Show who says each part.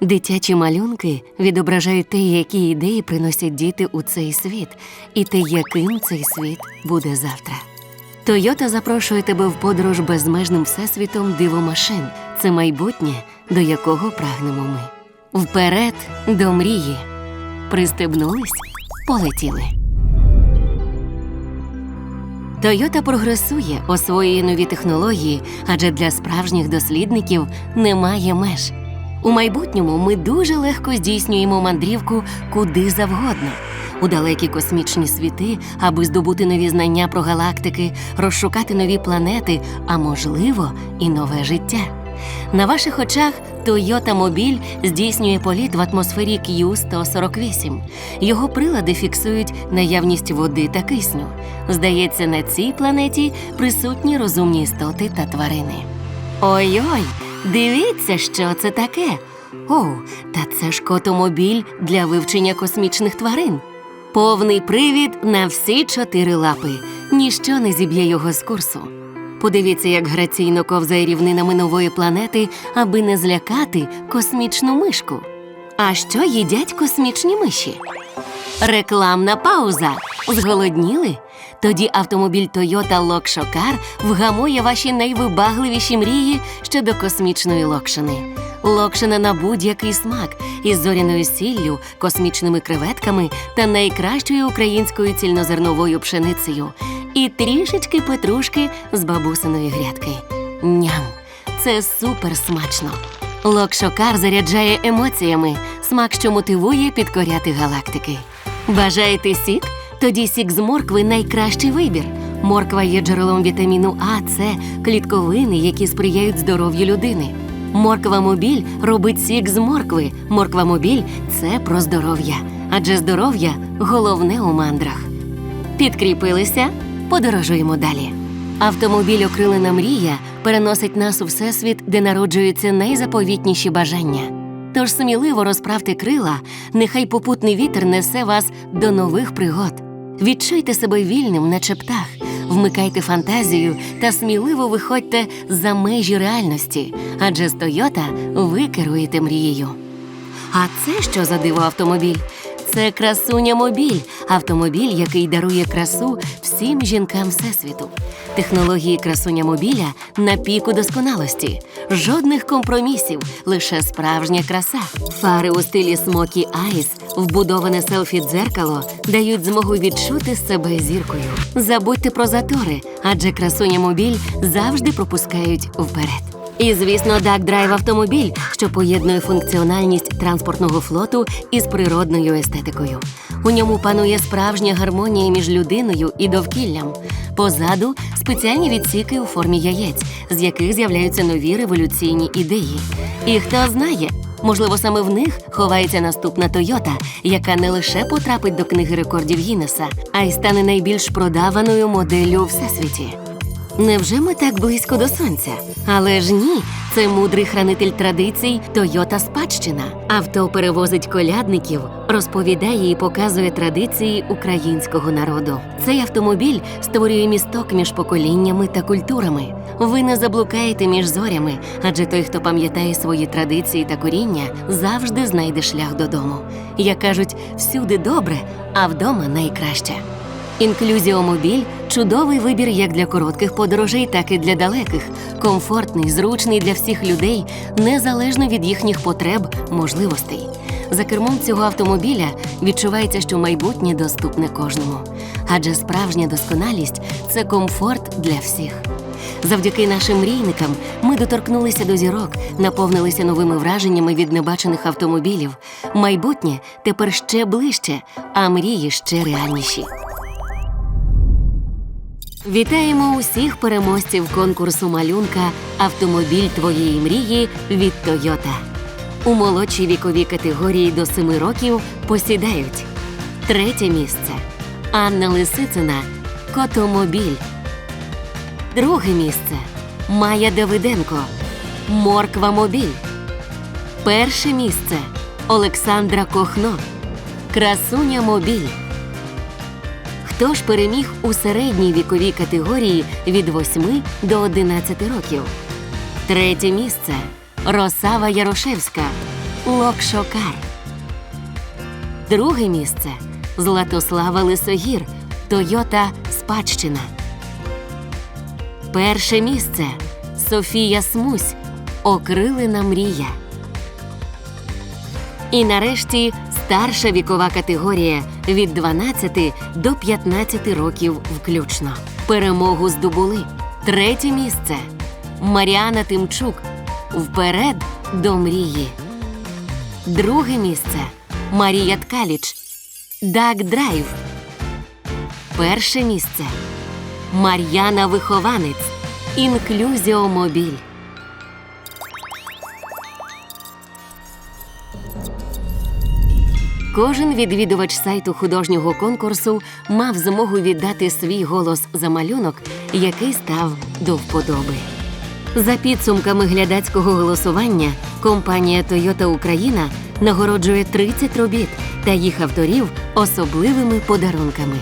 Speaker 1: Дитячі малюнки відображають те, які ідеї приносять діти у цей світ, і те, яким цей світ буде завтра. Тойота запрошує тебе в подорож безмежним всесвітом дивомашин. Це майбутнє, до якого прагнемо ми. Вперед до мрії. Пристебнулись, полетіли. Тойота прогресує, освоює нові технології, адже для справжніх дослідників немає меж. У майбутньому ми дуже легко здійснюємо мандрівку куди завгодно. У далекі космічні світи, аби здобути нові знання про галактики, розшукати нові планети, а можливо, і нове життя. На ваших очах Toyota Мобіль здійснює політ в атмосфері Q-148. Його прилади фіксують наявність води та кисню. Здається, на цій планеті присутні розумні істоти та тварини. Ой-ой, дивіться, що це таке. О, та це ж котомобіль для вивчення космічних тварин. Повний привід на всі чотири лапи. Ніщо не зіб'є його з курсу. Подивіться, як граційно ковзає рівнинами нової планети, аби не злякати космічну мишку. А що їдять космічні миші? Рекламна пауза. Зголодніли? Тоді автомобіль Toyota Локшокар вгамує ваші найвибагливіші мрії щодо космічної локшини. Локшина на будь-який смак із зоряною сіллю, космічними креветками та найкращою українською цільнозерновою пшеницею. І трішечки петрушки з бабусиної грядки. Ням! Це супер смачно. Локшокар заряджає емоціями, смак, що мотивує підкоряти галактики. Бажаєте сік? Тоді сік з моркви найкращий вибір. Морква є джерелом вітаміну А, С, клітковини, які сприяють здоров'ю людини. Морква мобіль робить сік з моркви. Морква мобіль це про здоров'я, адже здоров'я головне у мандрах. Підкріпилися? Подорожуємо далі. Автомобіль Окрилена мрія переносить нас у всесвіт, де народжуються найзаповітніші бажання. Тож сміливо розправте крила, нехай попутний вітер несе вас до нових пригод. Відчуйте себе вільним, наче птах, вмикайте фантазію та сміливо виходьте за межі реальності, адже з Тойота ви керуєте мрією. А це що за диво автомобіль? Це красуня мобіль, автомобіль, який дарує красу всім жінкам всесвіту. Технології красуня мобіля на піку досконалості. Жодних компромісів, лише справжня краса. Фари у стилі смокі айс, вбудоване селфі-дзеркало дають змогу відчути себе зіркою. Забудьте про затори, адже красуня мобіль завжди пропускають вперед. І, звісно, Drive автомобіль, що поєднує функціональність транспортного флоту із природною естетикою. У ньому панує справжня гармонія між людиною і довкіллям. Позаду спеціальні відсіки у формі яєць, з яких з'являються нові революційні ідеї. І хто знає, можливо, саме в них ховається наступна Тойота, яка не лише потрапить до книги рекордів Гіннеса, а й стане найбільш продаваною моделлю у всесвіті. Невже ми так близько до сонця? Але ж ні, це мудрий хранитель традицій Тойота Спадщина. Авто перевозить колядників, розповідає і показує традиції українського народу. Цей автомобіль створює місток між поколіннями та культурами. Ви не заблукаєте між зорями, адже той, хто пам'ятає свої традиції та коріння, завжди знайде шлях додому. Як кажуть, всюди добре, а вдома найкраще. Інклюзіомобіль чудовий вибір як для коротких подорожей, так і для далеких, комфортний, зручний для всіх людей, незалежно від їхніх потреб, можливостей. За кермом цього автомобіля відчувається, що майбутнє доступне кожному, адже справжня досконалість це комфорт для всіх. Завдяки нашим мрійникам ми доторкнулися до зірок, наповнилися новими враженнями від небачених автомобілів. Майбутнє тепер ще ближче, а мрії ще реальніші. Вітаємо усіх переможців конкурсу малюнка Автомобіль твоєї мрії від Тойота. У молодшій віковій категорії до 7 років посідають третє місце Анна Лисицина Котомобіль. Друге місце Майя Давиденко Морква Мобіль. Перше місце Олександра Кохно Красуня Мобіль. Хто ж переміг у середній віковій категорії від 8 до 11 років? Третє місце Росава Ярошевська Локшокар. Друге місце Златослава Лисогір Тойота Спадщина. Перше місце Софія Смусь Окрилена мрія. І нарешті старша вікова категорія від 12 до 15 років включно. Перемогу здобули. Третє місце Маріана Тимчук. Вперед до мрії. Друге місце Марія Ткаліч. Дак Драйв. Перше місце Мар'яна Вихованець. Інклюзіомобіль. Кожен відвідувач сайту художнього конкурсу мав змогу віддати свій голос за малюнок, який став до вподоби. За підсумками глядацького голосування, компанія Toyota Україна нагороджує 30 робіт та їх авторів особливими подарунками.